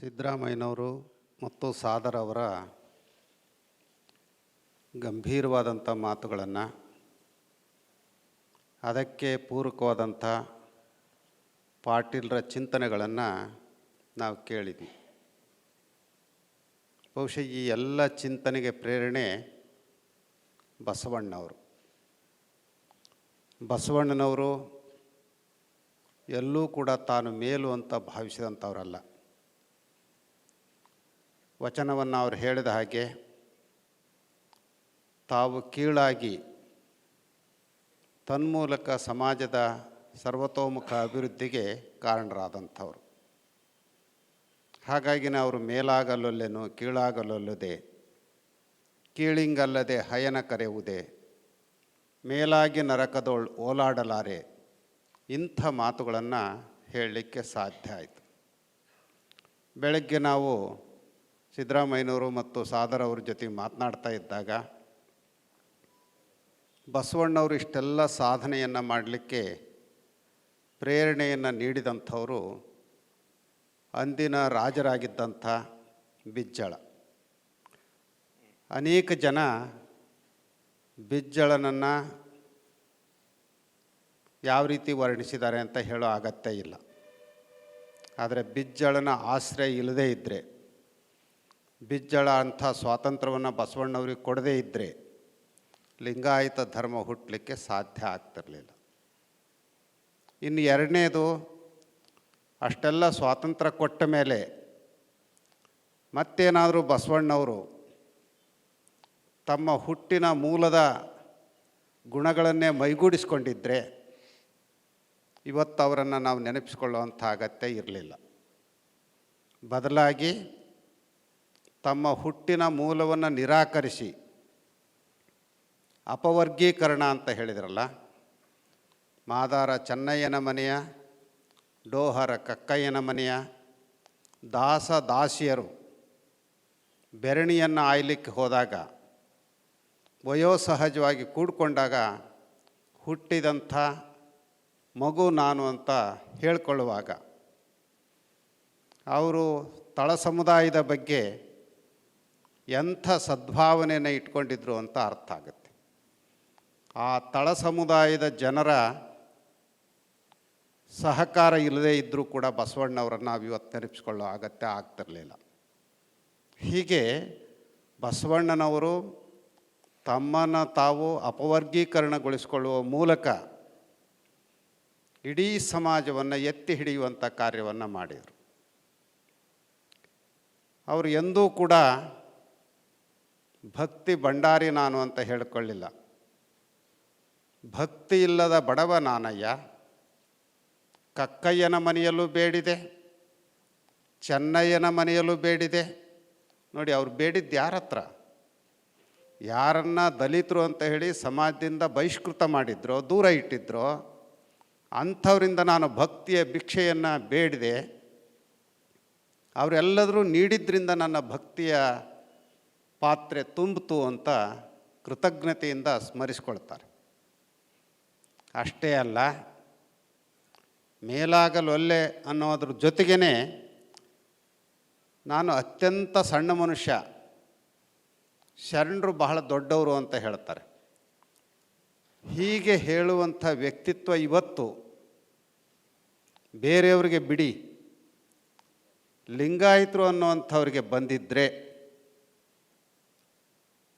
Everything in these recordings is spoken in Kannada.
ಸಿದ್ದರಾಮಯ್ಯನವರು ಮತ್ತು ಸಾದರ್ ಅವರ ಗಂಭೀರವಾದಂಥ ಮಾತುಗಳನ್ನು, ಅದಕ್ಕೆ ಪೂರಕವಾದಂಥ ಪಾಟೀಲರ ಚಿಂತನೆಗಳನ್ನು ನಾವು ಕೇಳಿದ್ವಿ. ಬಹುಶಃ ಈ ಎಲ್ಲ ಚಿಂತನೆಗೆ ಪ್ರೇರಣೆ ಬಸವಣ್ಣವರು. ಬಸವಣ್ಣನವರು ಎಲ್ಲೂ ಕೂಡ ತಾನು ಮೇಲು ಅಂತ ಭಾವಿಸಿದಂಥವರಲ್ಲ. ವಚನವನ್ನು ಅವರು ಹೇಳಿದ ಹಾಗೆ ತಾವು ಕೀಳಾಗಿ ತನ್ಮೂಲಕ ಸಮಾಜದ ಸರ್ವತೋಮುಖ ಅಭಿವೃದ್ಧಿಗೆ ಕಾರಣರಾದಂಥವ್ರು. ಹಾಗಾಗಿ ಅವರು ಮೇಲಾಗಲೊಲ್ಲೆನು ಕೀಳಾಗಲೊಲ್ಲದೆ, ಕೀಳಿಂಗಲ್ಲದೆ ಹಯನ ಕರೆಯುವುದೇ, ಮೇಲಾಗಿ ನರಕದೋಳ್ ಓಲಾಡಲಾರೆ ಇಂಥ ಮಾತುಗಳನ್ನು ಹೇಳಲಿಕ್ಕೆ ಸಾಧ್ಯ ಆಯಿತು. ಬೆಳಗ್ಗೆ ನಾವು ಸಿದ್ದರಾಮಯ್ಯನವರು ಮತ್ತು ಸಾದರ್ ಅವ್ರ ಜೊತೆ ಮಾತನಾಡ್ತಾ ಇದ್ದಾಗ, ಬಸವಣ್ಣವರು ಇಷ್ಟೆಲ್ಲ ಸಾಧನೆಯನ್ನು ಮಾಡಲಿಕ್ಕೆ ಪ್ರೇರಣೆಯನ್ನು ನೀಡಿದಂಥವರು ಅಂದಿನ ರಾಜರಾಗಿದ್ದಂಥ ಬಿಜ್ಜಳ. ಅನೇಕ ಜನ ಬಿಜ್ಜಳನನ್ನು ಯಾವ ರೀತಿ ವರ್ಣಿಸಿದ್ದಾರೆ ಅಂತ ಹೇಳೋ ಅಗತ್ಯ ಇಲ್ಲ. ಆದರೆ ಬಿಜ್ಜಳನ ಆಶ್ರಯ ಇಲ್ಲದೇ ಇದ್ದರೆ ಬಿಜ್ಜಳ ಅಂಥ ಸ್ವಾತಂತ್ರ್ಯವನ್ನು ಬಸವಣ್ಣವ್ರಿಗೆ ಕೊಡದೇ ಇದ್ದರೆ ಲಿಂಗಾಯತ ಧರ್ಮ ಹುಟ್ಟಲಿಕ್ಕೆ ಸಾಧ್ಯ ಆಗ್ತಿರಲಿಲ್ಲ. ಇನ್ನು ಎರಡನೇದು, ಅಷ್ಟೆಲ್ಲ ಸ್ವಾತಂತ್ರ್ಯ ಕೊಟ್ಟ ಮೇಲೆ ಮತ್ತೇನಾದರೂ ಬಸವಣ್ಣವರು ತಮ್ಮ ಹುಟ್ಟಿನ ಮೂಲದ ಗುಣಗಳನ್ನೇ ಮೈಗೂಡಿಸ್ಕೊಂಡಿದ್ದರೆ ಇವತ್ತು ಅವರನ್ನು ನಾವು ನೆನಪಿಸ್ಕೊಳ್ಳುವಂಥ ಅಗತ್ಯ ಇರಲಿಲ್ಲ. ಬದಲಾಗಿ ತಮ್ಮ ಹುಟ್ಟಿನ ಮೂಲವನ್ನು ನಿರಾಕರಿಸಿ ಅಪವರ್ಗೀಕರಣ ಅಂತ ಹೇಳಿದ್ರಲ್ಲ? ಮಾದಾರ ಚೆನ್ನಯ್ಯನ ಮನೆಯ, ಡೋಹರ ಕಕ್ಕಯ್ಯನ ಮನೆಯ, ದಾಸ ದಾಸಿಯರು ಬೆರಣಿಯನ್ನು ಆಯ್ಲಿಕ್ಕೆ ಹೋದಾಗ ವಯೋಸಹಜವಾಗಿ ಕೂಡ್ಕೊಂಡಾಗ ಹುಟ್ಟಿದಂಥ ಮಗು ನಾನು ಅಂತ ಹೇಳ್ಕೊಳ್ಳುವಾಗ, ಅವರು ತಳ ಸಮುದಾಯದ ಬಗ್ಗೆ ಎಂಥ ಸದ್ಭಾವನೆಯನ್ನು ಇಟ್ಕೊಂಡಿದ್ರು ಅಂತ ಅರ್ಥ ಆಗುತ್ತೆ. ಆ ತಳ ಸಮುದಾಯದ ಜನರ ಸಹಕಾರ ಇಲ್ಲದೇ ಇದ್ದರೂ ಕೂಡ ಬಸವಣ್ಣವರನ್ನು ನಾವು ಇವತ್ತು ನೆನಪಿಸ್ಕೊಳ್ಳೋ ಅಗತ್ಯ ಆಗ್ತಿರಲಿಲ್ಲ. ಹೀಗೆ ಬಸವಣ್ಣನವರು ತಮ್ಮನ್ನು ತಾವು ಅಪವರ್ಗೀಕರಣಗೊಳಿಸಿಕೊಳ್ಳುವ ಮೂಲಕ ಇಡೀ ಸಮಾಜವನ್ನು ಎತ್ತಿ ಹಿಡಿಯುವಂಥ ಕಾರ್ಯವನ್ನು ಮಾಡಿದರು. ಅವರು ಎಂದೂ ಕೂಡ ಭಕ್ತಿ ಭಂಡಾರಿ ನಾನು ಅಂತ ಹೇಳಿಕೊಳ್ಳಿಲ್ಲ. ಭಕ್ತಿ ಇಲ್ಲದ ಬಡವ ನಾನಯ್ಯ, ಕಕ್ಕಯ್ಯನ ಮನೆಯಲ್ಲೂ ಬೇಡಿದೆ, ಚೆನ್ನಯ್ಯನ ಮನೆಯಲ್ಲೂ ಬೇಡಿದೆ. ನೋಡಿ, ಅವ್ರು ಬೇಡಿದ್ದು ಯಾರ ಹತ್ರ ಯಾರನ್ನ ದಲಿತರು ಅಂತ ಹೇಳಿ ಸಮಾಜದಿಂದ ಬಹಿಷ್ಕೃತ ಮಾಡಿದ್ರೋ, ದೂರ ಇಟ್ಟಿದ್ರೋ, ಅಂಥವರಿಂದ ನಾನು ಭಕ್ತಿಯ ಭಿಕ್ಷೆಯನ್ನು ಬೇಡಿದೆ ಅವರೆಲ್ಲದರೂ ನೀಡಿದ್ರಿಂದ ನನ್ನ ಭಕ್ತಿಯ ಪಾತ್ರೆ ತುಂಬಿತು ಅಂತ ಕೃತಜ್ಞತೆಯಿಂದ ಸ್ಮರಿಸ್ಕೊಳ್ತಾರೆ. ಅಷ್ಟೇ ಅಲ್ಲ ಮೇಲಾಗಲೊಲ್ಲೆ ಅನ್ನೋದ್ರ ಜೊತೆಗೇ ನಾನು ಅತ್ಯಂತ ಸಣ್ಣ ಮನುಷ್ಯ, ಶರಣರು ಬಹಳ ದೊಡ್ಡವರು ಅಂತ ಹೇಳ್ತಾರೆ. ಹೀಗೆ ಹೇಳುವಂಥ ವ್ಯಕ್ತಿತ್ವ ಇವತ್ತು ಬೇರೆಯವರಿಗೆ ಬಿಡಿ, ಲಿಂಗಾಯಿತರು ಅನ್ನುವಂಥವ್ರಿಗೆ ಬಂದಿದ್ದರೆ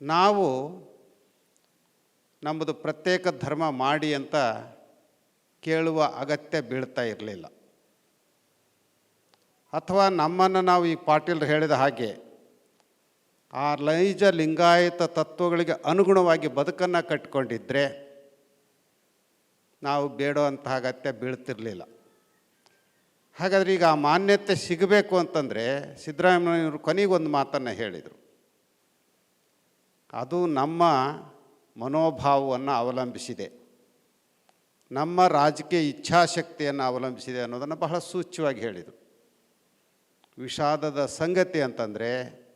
ನಾವು ನಮ್ಮದು ಪ್ರತ್ಯೇಕ ಧರ್ಮ ಮಾಡಿ ಅಂತ ಕೇಳುವ ಅಗತ್ಯ ಬೀಳ್ತಾ ಇರಲಿಲ್ಲ. ಅಥವಾ ನಮ್ಮನ್ನು ನಾವು ಈ ಪಾಟೀಲ್ರು ಹೇಳಿದ ಹಾಗೆ ಆ ಲೈಜ ಲಿಂಗಾಯತ ತತ್ವಗಳಿಗೆ ಅನುಗುಣವಾಗಿ ಬದುಕನ್ನು ಕಟ್ಕೊಂಡಿದ್ದರೆ ನಾವು ಬೇಡುವಂತಹ ಅಗತ್ಯ ಬೀಳ್ತಿರಲಿಲ್ಲ. ಹಾಗಾದರೆ ಈಗ ಆ ಮಾನ್ಯತೆ ಸಿಗಬೇಕು ಅಂತಂದರೆ ಸಿದ್ದರಾಮಯ್ಯವರು ಕೊನೆಗೊಂದು ಮಾತನ್ನು ಹೇಳಿದರು. ಅದು ನಮ್ಮ ಮನೋಭಾವವನ್ನು ಅವಲಂಬಿಸಿದೆ. ನಮ್ಮ ರಾಜಕೀಯ ಇಚ್ಛಾಶಕ್ತಿಯನ್ನು ಅವಲಂಬಿಸಿದೆ ಅನ್ನೋದನ್ನು ಬಹಳ ಸೂಚ್ಯವಾಗಿ ಹೇಳಿದರು. ವಿಷಾದದ ಸಂಗತಿ ಅಂತಂದರೆ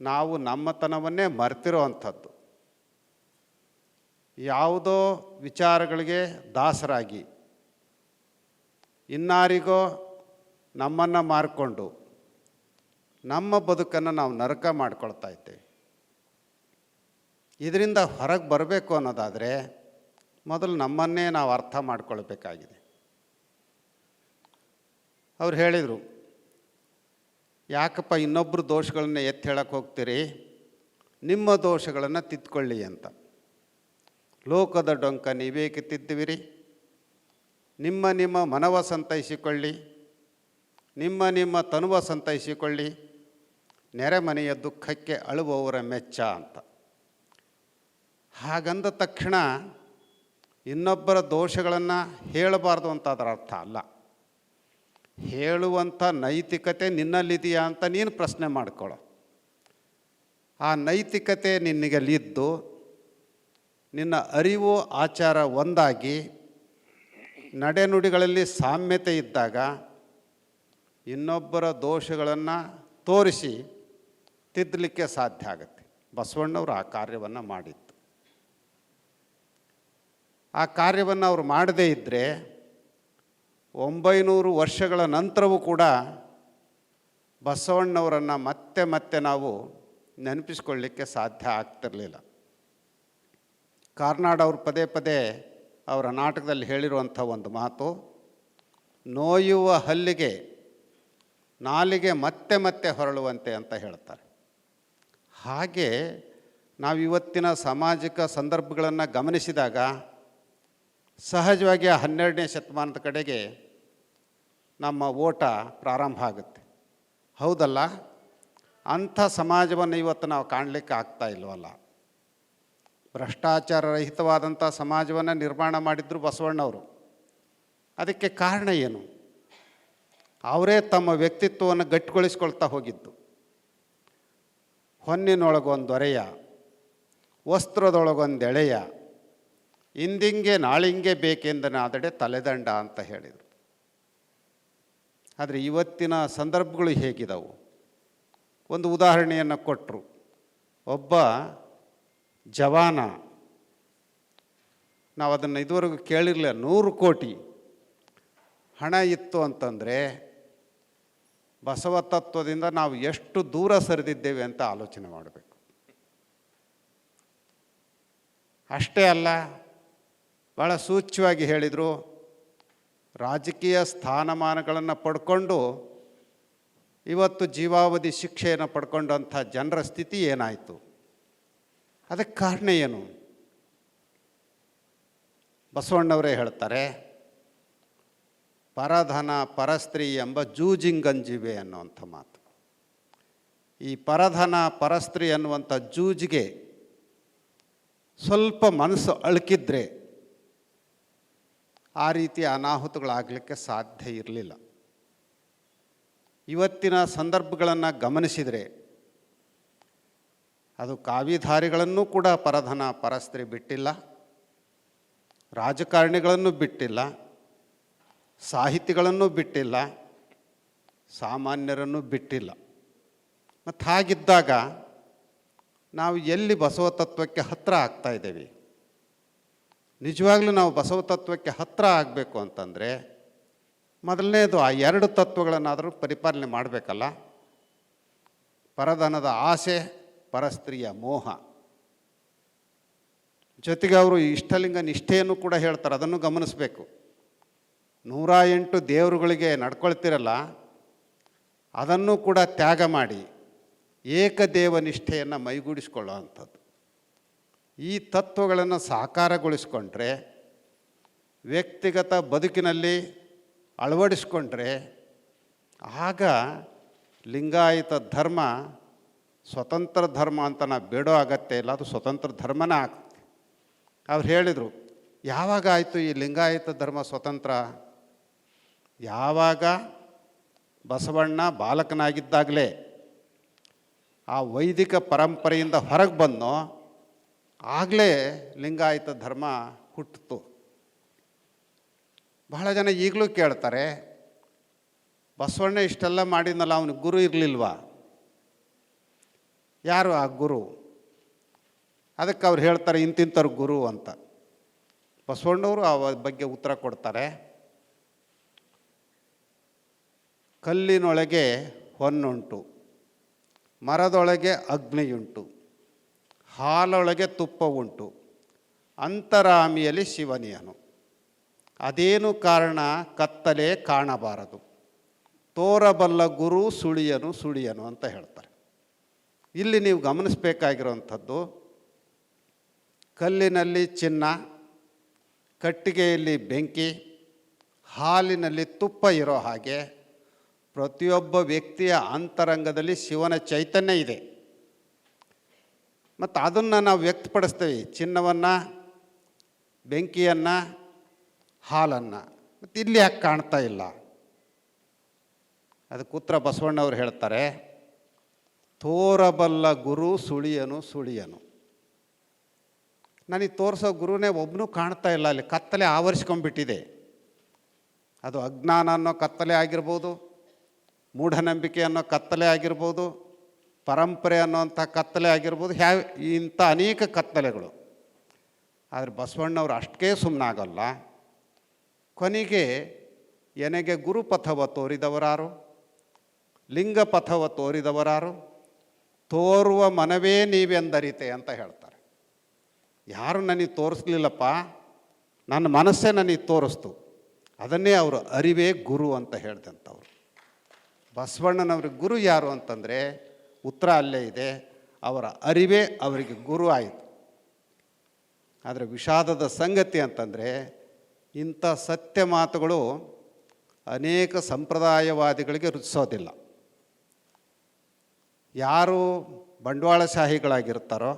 ನಾವು ನಮ್ಮತನವನ್ನೇ ಮರೆತಿರೋ ಅಂಥದ್ದು. ಯಾವುದೋ ವಿಚಾರಗಳಿಗೆ ದಾಸರಾಗಿ ಇನ್ನಾರಿಗೋ ನಮ್ಮನ್ನು ಮಾರಿಕೊಂಡು ನಮ್ಮ ಬದುಕನ್ನು ನಾವು ನರಕ ಮಾಡ್ಕೊಳ್ತಾ ಇದ್ದೇವೆ. ಇದರಿಂದ ಹೊರಗೆ ಬರಬೇಕು ಅನ್ನೋದಾದರೆ ಮೊದಲು ನಮ್ಮನ್ನೇ ನಾವು ಅರ್ಥ ಮಾಡ್ಕೊಳ್ಬೇಕಾಗಿದೆ. ಅವ್ರು ಹೇಳಿದರು, ಯಾಕಪ್ಪ ಇನ್ನೊಬ್ಬರು ದೋಷಗಳನ್ನ ಎತ್ತಿ ಹೇಳಕ್ಕೆ ಹೋಗ್ತೀರಿ? ನಿಮ್ಮ ದೋಷಗಳನ್ನು ತಿದ್ಕೊಳ್ಳಿ ಅಂತ. ಲೋಕದ ಡೊಂಕ ನೀವೇಕೆ ತಿದ್ದುವಿರಿ? ನಿಮ್ಮ ನಿಮ್ಮ ಮನವ ಸಂತೈಸಿಕೊಳ್ಳಿ. ನಿಮ್ಮ ನಿಮ್ಮ ತನುವ ಸಂತೈಸಿಕೊಳ್ಳಿ. ನೆರೆಮನೆಯ ದುಃಖಕ್ಕೆ ಅಳುವವರ ಮೆಚ್ಚ ಅಂತ. ಹಾಗಂದ ತಕ್ಷಣ ಇನ್ನೊಬ್ಬರ ದೋಷಗಳನ್ನು ಹೇಳಬಾರ್ದು ಅಂತ ಅದರ ಅರ್ಥ ಅಲ್ಲ. ಹೇಳುವಂಥ ನೈತಿಕತೆ ನಿನ್ನಲ್ಲಿದೆಯಾ ಅಂತ ನೀನು ಪ್ರಶ್ನೆ ಮಾಡ್ಕೊಳ್ಳೋ ಆ ನೈತಿಕತೆ ನಿನ್ನಗಲ್ಲಿದ್ದು ನಿನ್ನ ಅರಿವು ಆಚಾರ ಒಂದಾಗಿ ನಡೆನುಡಿಗಳಲ್ಲಿ ಸಾಮ್ಯತೆ ಇದ್ದಾಗ ಇನ್ನೊಬ್ಬರ ದೋಷಗಳನ್ನು ತೋರಿಸಿ ತಿದ್ದಲಿಕ್ಕೆ ಸಾಧ್ಯ ಆಗುತ್ತೆ. ಬಸವಣ್ಣವರು ಆ ಕಾರ್ಯವನ್ನು ಮಾಡಿತ್ತು ಆ ಕಾರ್ಯವನ್ನು ಅವರು ಮಾಡದೇ ಇದ್ದರೆ ಒಂಬೈನೂರು ವರ್ಷಗಳ ನಂತರವೂ ಕೂಡ ಬಸವಣ್ಣವರನ್ನು ಮತ್ತೆ ಮತ್ತೆ ನಾವು ನೆನಪಿಸ್ಕೊಳ್ಳಿಕ್ಕೆ ಸಾಧ್ಯ ಆಗ್ತಿರಲಿಲ್ಲ. ಕಾರ್ನಾಡ್ ಅವರು ಪದೇ ಪದೇ ಅವರ ನಾಟಕದಲ್ಲಿ ಹೇಳಿರುವಂಥ ಒಂದು ಮಾತು, ನೋಯುವ ಹಲ್ಲಿಗೆ ನಾಲಿಗೆ ಮತ್ತೆ ಮತ್ತೆ ಹೊರಳುವಂತೆ ಅಂತ ಹೇಳ್ತಾರೆ. ಹಾಗೆ ನಾವು ಇವತ್ತಿನ ಸಾಮಾಜಿಕ ಸಂದರ್ಭಗಳನ್ನು ಗಮನಿಸಿದಾಗ ಸಹಜವಾಗಿ ಆ ಹನ್ನೆರಡನೇ ಶತಮಾನದ ಕಡೆಗೆ ನಮ್ಮ ಓಟ ಪ್ರಾರಂಭ ಆಗುತ್ತೆ. ಹೌದಲ್ಲ? ಅಂಥ ಸಮಾಜವನ್ನು ಇವತ್ತು ನಾವು ಕಾಣಲಿಕ್ಕೆ ಆಗ್ತಾ ಇಲ್ವಲ್ಲ? ಭ್ರಷ್ಟಾಚಾರ ರಹಿತವಾದಂಥ ಸಮಾಜವನ್ನು ನಿರ್ಮಾಣ ಮಾಡಿದ್ರು ಬಸವಣ್ಣವರು. ಅದಕ್ಕೆ ಕಾರಣ ಏನು? ಅವರೇ ತಮ್ಮ ವ್ಯಕ್ತಿತ್ವವನ್ನು ಗಟ್ಟಿಗೊಳಿಸ್ಕೊಳ್ತಾ ಹೋಗಿದ್ದು. ಹೊನ್ನಿನೊಳಗೊಂದು ದೊರೆಯ ವಸ್ತ್ರದೊಳಗೊಂದು ಎಳೆಯ ಇಂದಿಂಗೆ ನಾಳಿಂಗೆ ಬೇಕೆಂದನಾದಡೆ ತಲೆದಂಡ ಅಂತ ಹೇಳಿದರು. ಆದರೆ ಇವತ್ತಿನ ಸಂದರ್ಭಗಳು ಹೇಗಿದವು? ಒಂದು ಉದಾಹರಣೆಯನ್ನು ಕೊಟ್ಟರು ಒಬ್ಬ ಜವಾನ, ನಾವು ಅದನ್ನು ಇದುವರೆಗೂ ಕೇಳಿರಲಿಲ್ಲ, ನೂರು ಕೋಟಿ ಹಣ ಇತ್ತು ಅಂತಂದರೆ ಬಸವ ತತ್ವದಿಂದ ನಾವು ಎಷ್ಟು ದೂರ ಸರಿದಿದ್ದೇವೆ ಅಂತ ಆಲೋಚನೆ ಮಾಡಬೇಕು. ಅಷ್ಟೇ ಅಲ್ಲ ಭಾಳ ಸೂಚ್ಯವಾಗಿ ಹೇಳಿದರು. ರಾಜಕೀಯ ಸ್ಥಾನಮಾನಗಳನ್ನು ಪಡ್ಕೊಂಡು ಇವತ್ತು ಜೀವಾವಧಿ ಶಿಕ್ಷೆಯನ್ನು ಪಡ್ಕೊಂಡಂಥ ಜನರ ಸ್ಥಿತಿ ಏನಾಯಿತು? ಅದಕ್ಕೆ ಕಾರಣ ಏನು? ಬಸವಣ್ಣವರೇ ಹೇಳ್ತಾರೆ, ಪರಧನ ಪರಸ್ತ್ರೀ ಎಂಬ ಜೂಜಿಂಗಂಜಿವೆ ಅನ್ನುವಂಥ ಮಾತು. ಈ ಪರಧನ ಪರಸ್ತ್ರೀ ಅನ್ನುವಂಥ ಜೂಜಿಗೆ ಸ್ವಲ್ಪ ಮನಸ್ಸು ಅಳುಕಿದ್ರೆ ಆ ರೀತಿಯ ಅನಾಹುತಗಳಾಗಲಿಕ್ಕೆ ಸಾಧ್ಯ ಇರಲಿಲ್ಲ. ಇವತ್ತಿನ ಸಂದರ್ಭಗಳನ್ನು ಗಮನಿಸಿದರೆ ಅದು ಕಾವಿಧಾರಿಗಳನ್ನು ಕೂಡ ಪರಧನ ಪರಸ್ತ್ರೀ ಬಿಟ್ಟಿಲ್ಲ, ರಾಜಕಾರಣಿಗಳನ್ನು ಬಿಟ್ಟಿಲ್ಲ, ಸಾಹಿತಿಗಳನ್ನು ಬಿಟ್ಟಿಲ್ಲ, ಸಾಮಾನ್ಯರನ್ನು ಬಿಟ್ಟಿಲ್ಲ. ಮತ್ತು ಹಾಗಿದ್ದಾಗ ನಾವು ಎಲ್ಲಿ ಬಸವ ತತ್ವಕ್ಕೆ ಹತ್ತಿರ ಆಗ್ತಾ ಇದ್ದೇವೆ? ನಿಜವಾಗ್ಲೂ ನಾವು ಬಸವ ತತ್ವಕ್ಕೆ ಹತ್ತಿರ ಆಗಬೇಕು ಅಂತಂದರೆ, ಮೊದಲನೇದು ಆ ಎರಡು ತತ್ವಗಳನ್ನಾದರೂ ಪರಿಪಾಲನೆ ಮಾಡಬೇಕಲ್ಲ? ಪರಧನದ ಆಸೆ, ಪರಸ್ತ್ರೀಯ ಮೋಹ. ಜೊತೆಗೆ ಅವರು ಇಷ್ಟಲಿಂಗ ನಿಷ್ಠೆಯನ್ನು ಕೂಡ ಹೇಳ್ತಾರೆ, ಅದನ್ನು ಗಮನಿಸಬೇಕು. ನೂರ ಎಂಟು ದೇವರುಗಳಿಗೆ ನಡ್ಕೊಳ್ತಿರಲ್ಲ, ಅದನ್ನು ಕೂಡ ತ್ಯಾಗ ಮಾಡಿ ಏಕದೇವ ನಿಷ್ಠೆಯನ್ನು ಮೈಗೂಡಿಸ್ಕೊಳ್ಳೋ ಅಂಥದ್ದು. ಈ ತತ್ವಗಳನ್ನು ಸಾಕಾರಗೊಳಿಸ್ಕೊಂಡ್ರೆ, ವ್ಯಕ್ತಿಗತ ಬದುಕಿನಲ್ಲಿ ಅಳವಡಿಸ್ಕೊಂಡ್ರೆ, ಆಗ ಲಿಂಗಾಯತ ಧರ್ಮ ಸ್ವತಂತ್ರ ಧರ್ಮ ಅಂತ ನಾವು ಬೇಡೋ ಆಗತ್ತೆ ಇಲ್ಲ, ಅದು ಸ್ವತಂತ್ರ ಧರ್ಮನೇ ಆಗ್ತದೆ ಅವ್ರು ಹೇಳಿದರು, ಯಾವಾಗ ಆಯಿತು ಈ ಲಿಂಗಾಯತ ಧರ್ಮ ಸ್ವತಂತ್ರ? ಯಾವಾಗ ಬಸವಣ್ಣ ಬಾಲಕನಾಗಿದ್ದಾಗಲೇ ಆ ವೈದಿಕ ಪರಂಪರೆಯಿಂದ ಹೊರಗೆ ಬಂದೋ ಆಗಲೇ ಲಿಂಗಾಯತ ಧರ್ಮ ಹುಟ್ಟಿತು ಬಹಳ ಜನ ಈಗಲೂ ಕೇಳ್ತಾರೆ, ಬಸವಣ್ಣ ಇಷ್ಟೆಲ್ಲ ಮಾಡಿದ್ನಲ್ಲ, ಅವನಿಗೆ ಗುರು ಇರಲಿಲ್ವಾ? ಯಾರು ಆ ಗುರು? ಅದಕ್ಕೆ ಅವ್ರು ಹೇಳ್ತಾರೆ, ಇಂತಿಂಥವ್ರು ಗುರು ಅಂತ. ಬಸವಣ್ಣವರು ಆ ಬಗ್ಗೆ ಉತ್ತರ ಕೊಡ್ತಾರೆ. ಕಲ್ಲಿನೊಳಗೆ ಹೊನ್ನುಂಟು, ಮರದೊಳಗೆ ಅಗ್ನಿಯುಂಟು. ಹಾಲೊಳಗೆ ತುಪ್ಪ ಉಂಟು. ಅಂತರಾಮಿಯಲ್ಲಿ ಶಿವನಿಯನು. ಅದೇನು ಕಾರಣ? ಕತ್ತಲೆ ಕಾಣಬಾರದು. ತೋರಬಲ್ಲ ಗುರು ಸುಳಿಯನು ಸುಳಿಯನು ಅಂತ ಹೇಳ್ತಾರೆ. ಇಲ್ಲಿ ನೀವು ಗಮನಿಸಬೇಕಾಗಿರುವಂಥದ್ದು, ಕಲ್ಲಿನಲ್ಲಿ ಚಿನ್ನ, ಕಟ್ಟಿಗೆಯಲ್ಲಿ ಬೆಂಕಿ, ಹಾಲಿನಲ್ಲಿ ತುಪ್ಪ ಇರೋ ಹಾಗೆ ಪ್ರತಿಯೊಬ್ಬ ವ್ಯಕ್ತಿಯ ಅಂತರಂಗದಲ್ಲಿ ಶಿವನ ಚೈತನ್ಯ ಇದೆ. ಮತ್ತು ಅದನ್ನು ನಾವು ವ್ಯಕ್ತಪಡಿಸ್ತೇವೆ. ಚಿನ್ನವನ್ನು, ಬೆಂಕಿಯನ್ನು, ಹಾಲನ್ನು. ಮತ್ತು ಇಲ್ಲಿ ಯಾಕೆ ಕಾಣ್ತಾ ಇಲ್ಲ? ಅದಕ್ಕೆ ಉತ್ತರ ಬಸವಣ್ಣವ್ರು ಹೇಳ್ತಾರೆ, ತೋರಬಲ್ಲ ಗುರು ಸುಳಿಯನು ಸುಳಿಯನು. ನನಗೆ ತೋರಿಸೋ ಗುರುನೇ ಒಬ್ಬನೂ ಕಾಣ್ತಾ ಇಲ್ಲ ಅಲ್ಲಿ, ಕತ್ತಲೆ ಆವರಿಸ್ಕೊಂಡ್ಬಿಟ್ಟಿದೆ. ಅದು ಅಜ್ಞಾನ ಅನ್ನೋ ಕತ್ತಲೆ ಆಗಿರ್ಬೋದು, ಮೂಢನಂಬಿಕೆ ಅನ್ನೋ ಕತ್ತಲೆ ಆಗಿರ್ಬೋದು ಪರಂಪರೆ ಅನ್ನೋಂಥ ಕತ್ತಲೆ ಆಗಿರ್ಬೋದು, ಹ್ಯಾ, ಇಂಥ ಅನೇಕ ಕತ್ತಲೆಗಳು. ಆದರೆ ಬಸವಣ್ಣವ್ರು ಅಷ್ಟೇ ಸುಮ್ಮನಾಗಲ್ಲ ಕೊನೆಗೆ ಎನಗೆ ಗುರುಪಥವ ತೋರಿದವರಾರು, ಲಿಂಗಪಥವ ತೋರಿದವರಾರು, ತೋರುವ ಮನವೇ ನೀವೆಂದರಿತೆ ಅಂತ ಹೇಳ್ತಾರೆ. ಯಾರು ನನಗೆ ತೋರಿಸ್ಲಿಲ್ಲಪ್ಪ, ನನ್ನ ಮನಸ್ಸೇ ನನಗೆ ತೋರಿಸ್ತು. ಅದನ್ನೇ ಅವರು ಅರಿವೇ ಗುರು ಅಂತ ಹೇಳ್ದಂಥವ್ರು. ಬಸವಣ್ಣನವ್ರಿಗೆ ಗುರು ಯಾರು ಅಂತಂದರೆ ಉತ್ತರ ಅಲ್ಲೇ ಇದೆ. ಅವರ ಅರಿವೇ ಅವರಿಗೆ ಗುರು ಆಯಿತು ಆದರೆ ವಿಷಾದದ ಸಂಗತಿ ಅಂತಂದರೆ ಇಂಥ ಸತ್ಯ ಮಾತುಗಳು ಅನೇಕ ಸಂಪ್ರದಾಯವಾದಿಗಳಿಗೆ ರುಚಿಸೋದಿಲ್ಲ. ಯಾರು ಬಂಡವಾಳಶಾಹಿಗಳಾಗಿರ್ತಾರೋ,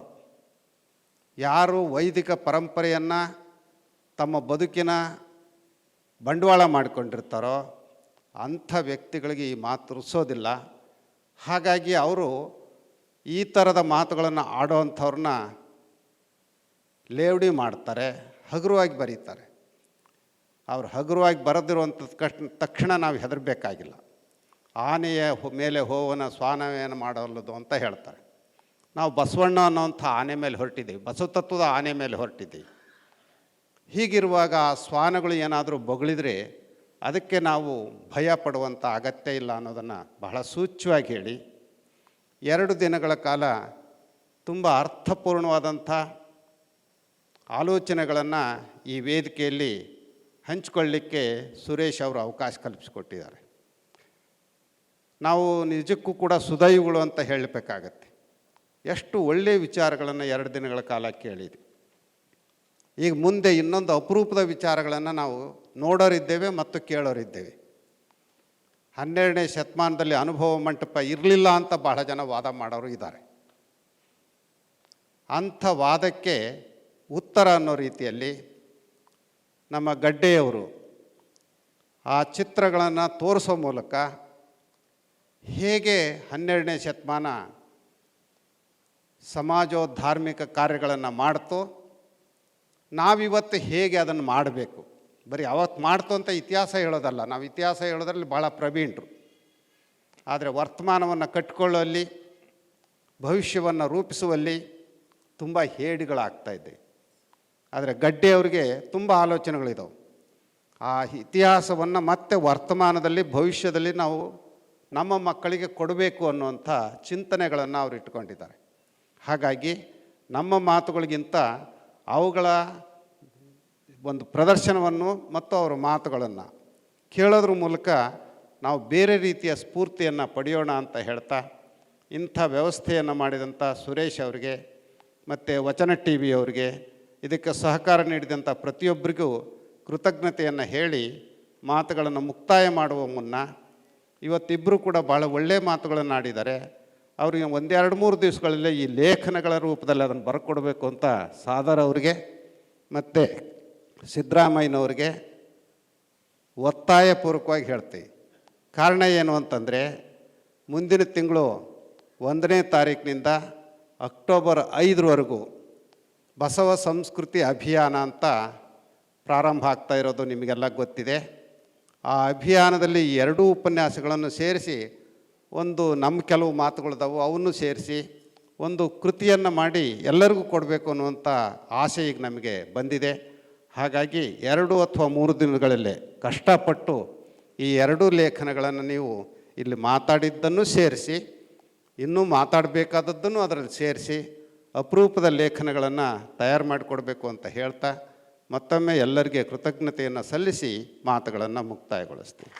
ಯಾರು ವೈದಿಕ ಪರಂಪರೆಯನ್ನು ತಮ್ಮ ಬದುಕಿನ ಬಂಡವಾಳ ಮಾಡಿಕೊಂಡಿರ್ತಾರೋ, ಅಂಥ ವ್ಯಕ್ತಿಗಳಿಗೆ ಈ ಮಾತು ರುಚಿಸೋದಿಲ್ಲ. ಹಾಗಾಗಿ ಅವರು ಈ ಥರದ ಮಾತುಗಳನ್ನು ಆಡೋವಂಥವ್ರನ್ನ ಲೇವಡಿ ಮಾಡ್ತಾರೆ, ಹಗುರವಾಗಿ ಬರೀತಾರೆ. ಅವ್ರು ಹಗುರವಾಗಿ ಬರೆದಿರುವಂಥ ತಕ್ಷಣ ನಾವು ಹೆದರಬೇಕಾಗಿಲ್ಲ. ಆನೆಯ ಮೇಲೆ ಹೋವನ ಸ್ವಾನವೇನು ಮಾಡಲ್ಲದು ಅಂತ ಹೇಳ್ತಾರೆ. ನಾವು ಬಸವಣ್ಣ ಅನ್ನೋಂಥ ಆನೆ ಮೇಲೆ ಹೊರಟಿದ್ದೀವಿ. ಬಸವತತ್ವದ ಆನೆ ಮೇಲೆ ಹೊರಟಿದ್ದೀವಿ. ಹೀಗಿರುವಾಗ ಆ ಶ್ವಾನಗಳು ಏನಾದರೂ ಬೊಗಳಿದ್ರೆ ಅದಕ್ಕೆ ನಾವು ಭಯ ಪಡುವಂಥ ಅಗತ್ಯ ಇಲ್ಲ ಅನ್ನೋದನ್ನು ಬಹಳ ಸೂಚ್ಯವಾಗಿ ಹೇಳಿ. ಎರಡು ದಿನಗಳ ಕಾಲ ತುಂಬ ಅರ್ಥಪೂರ್ಣವಾದಂಥ ಆಲೋಚನೆಗಳನ್ನು ಈ ವೇದಿಕೆಯಲ್ಲಿ ಹಂಚಿಕೊಳ್ಳಿಕ್ಕೆ ಸುರೇಶ್ ಅವರು ಅವಕಾಶ ಕಲ್ಪಿಸಿಕೊಟ್ಟಿದ್ದಾರೆ. ನಾವು ನಿಜಕ್ಕೂ ಕೂಡ ಸುದೈವಗಳು ಅಂತ ಹೇಳಬೇಕಾಗತ್ತೆ. ಎಷ್ಟು ಒಳ್ಳೆಯ ವಿಚಾರಗಳನ್ನು ಎರಡು ದಿನಗಳ ಕಾಲ ಕೇಳಿದ್ವಿ. ಈಗ ಮುಂದೆ ಇನ್ನೊಂದು ಅಪರೂಪದ ವಿಚಾರಗಳನ್ನು ನಾವು ನೋಡೋರಿದ್ದೇವೆ ಮತ್ತು ಕೇಳೋರಿದ್ದೇವೆ. ಹನ್ನೆರಡನೇ ಶತಮಾನದಲ್ಲಿ ಅನುಭವ ಮಂಟಪ ಇರಲಿಲ್ಲ ಅಂತ ಬಹಳ ಜನ ವಾದ ಮಾಡೋರು ಇದ್ದಾರೆ. ಅಂಥ ವಾದಕ್ಕೆ ಉತ್ತರ ಅನ್ನೋ ರೀತಿಯಲ್ಲಿ ನಮ್ಮ ಗಡ್ಡೆಯವರು ಆ ಚಿತ್ರಗಳನ್ನು ತೋರಿಸೋ ಮೂಲಕ ಹೇಗೆ ಹನ್ನೆರಡನೇ ಶತಮಾನ ಸಮಾಜೋ ಧಾರ್ಮಿಕ ಕಾರ್ಯಗಳನ್ನು ಮಾಡ್ತು ನಾವಿವತ್ತು ಹೇಗೆ ಅದನ್ನು ಮಾಡಬೇಕು? ಬರೀ ಅವತ್ತು ಮಾಡ್ತು ಅಂತ ಇತಿಹಾಸ ಹೇಳೋದಲ್ಲ, ನಾವು ಇತಿಹಾಸ ಹೇಳೋದ್ರಲ್ಲಿ ಭಾಳ ಪ್ರವೀಣರು. ಆದರೆ ವರ್ತಮಾನವನ್ನು ಕಟ್ಟಿಕೊಳ್ಳುವಲ್ಲಿ ಭವಿಷ್ಯವನ್ನು ರೂಪಿಸುವಲ್ಲಿ ತುಂಬ ಹೇಡಿಗಳಾಗ್ತಾ ಇದ್ದೆ. ಆದರೆ ಗಡ್ಡೆಯವ್ರಿಗೆ ತುಂಬ ಆಲೋಚನೆಗಳಿದ್ದಾವೆ ಆ ಇತಿಹಾಸವನ್ನು ಮತ್ತೆ ವರ್ತಮಾನದಲ್ಲಿ, ಭವಿಷ್ಯದಲ್ಲಿ ನಾವು ನಮ್ಮ ಮಕ್ಕಳಿಗೆ ಕೊಡಬೇಕು ಅನ್ನುವಂಥ ಚಿಂತನೆಗಳನ್ನು ಅವರು ಇಟ್ಕೊಂಡಿದ್ದಾರೆ. ಹಾಗಾಗಿ ನಮ್ಮ ಮಾತುಗಳಿಗಿಂತ ಅವುಗಳ ಒಂದು ಪ್ರದರ್ಶನವನ್ನು ಮತ್ತು ಅವರ ಮಾತುಗಳನ್ನು ಕೇಳೋದ್ರ ಮೂಲಕ ನಾವು ಬೇರೆ ರೀತಿಯ ಸ್ಫೂರ್ತಿಯನ್ನು ಪಡೆಯೋಣ ಅಂತ ಹೇಳ್ತಾ ಇಂಥ ವ್ಯವಸ್ಥೆಯನ್ನು ಮಾಡಿದಂಥ ಸುರೇಶ್ ಅವರಿಗೆ ಮತ್ತು ವಚನ ಟಿ ವಿಯವರಿಗೆ ಇದಕ್ಕೆ ಸಹಕಾರ ನೀಡಿದಂಥ ಪ್ರತಿಯೊಬ್ಬರಿಗೂ ಕೃತಜ್ಞತೆಯನ್ನು ಹೇಳಿ ಮಾತುಗಳನ್ನು ಮುಕ್ತಾಯ ಮಾಡುವ ಮುನ್ನ ಇವತ್ತಿಬ್ಬರೂ ಕೂಡ ಭಾಳ ಒಳ್ಳೆಯ ಮಾತುಗಳನ್ನು ಆಡಿದ್ದಾರೆ. ಅವರಿಗೆ ಒಂದೆರಡು ಮೂರು ದಿವಸಗಳಲ್ಲೇ ಈ ಲೇಖನಗಳ ರೂಪದಲ್ಲಿ ಅದನ್ನು ಬರ್ಕೊಡ್ಬೇಕು ಅಂತ ಸಾದರ್ ಅವರಿಗೆ, ಮತ್ತು ಸಿದ್ದರಾಮಯ್ಯನವ್ರಿಗೆ ಒತ್ತಾಯಪೂರ್ವಕವಾಗಿ ಹೇಳ್ತೀವಿ. ಕಾರಣ ಏನು ಅಂತಂದರೆ, ಮುಂದಿನ ತಿಂಗಳು ಒಂದನೇ ತಾರೀಕಿನಿಂದ ಅಕ್ಟೋಬರ್ ಐದರವರೆಗೂ ಬಸವ ಸಂಸ್ಕೃತಿ ಅಭಿಯಾನ ಅಂತ ಪ್ರಾರಂಭ ಆಗ್ತಾ ಇರೋದು ನಿಮಗೆಲ್ಲ ಗೊತ್ತಿದೆ. ಆ ಅಭಿಯಾನದಲ್ಲಿ ಎರಡೂ ಉಪನ್ಯಾಸಗಳನ್ನು ಸೇರಿಸಿ ಒಂದು ನಮ್ಮ ಕೆಲವು ಮಾತುಗಳಿದಾವು, ಅವನ್ನು ಸೇರಿಸಿ ಒಂದು ಕೃತಿಯನ್ನು ಮಾಡಿ ಎಲ್ಲರಿಗೂ ಕೊಡಬೇಕು ಅನ್ನುವಂಥ ಆಸೆ ಈಗ ನಮಗೆ ಬಂದಿದೆ. ಹಾಗಾಗಿ ಎರಡು ಅಥವಾ ಮೂರು ದಿನಗಳಲ್ಲೇ ಕಷ್ಟಪಟ್ಟು ಈ ಎರಡೂ ಲೇಖನಗಳನ್ನು ನೀವು ಇಲ್ಲಿ ಮಾತಾಡಿದ್ದನ್ನು ಸೇರಿಸಿ, ಇನ್ನೂ ಮಾತಾಡಬೇಕಾದದ್ದನ್ನು ಅದರಲ್ಲಿ ಸೇರಿಸಿ ಅಪರೂಪದ ಲೇಖನಗಳನ್ನು ತಯಾರು ಮಾಡಿಕೊಡ್ಬೇಕು ಅಂತ ಹೇಳ್ತಾ ಮತ್ತೊಮ್ಮೆ ಎಲ್ಲರಿಗೆ ಕೃತಜ್ಞತೆಯನ್ನು ಸಲ್ಲಿಸಿ ಮಾತುಗಳನ್ನು ಮುಕ್ತಾಯಗೊಳಿಸ್ತೀವಿ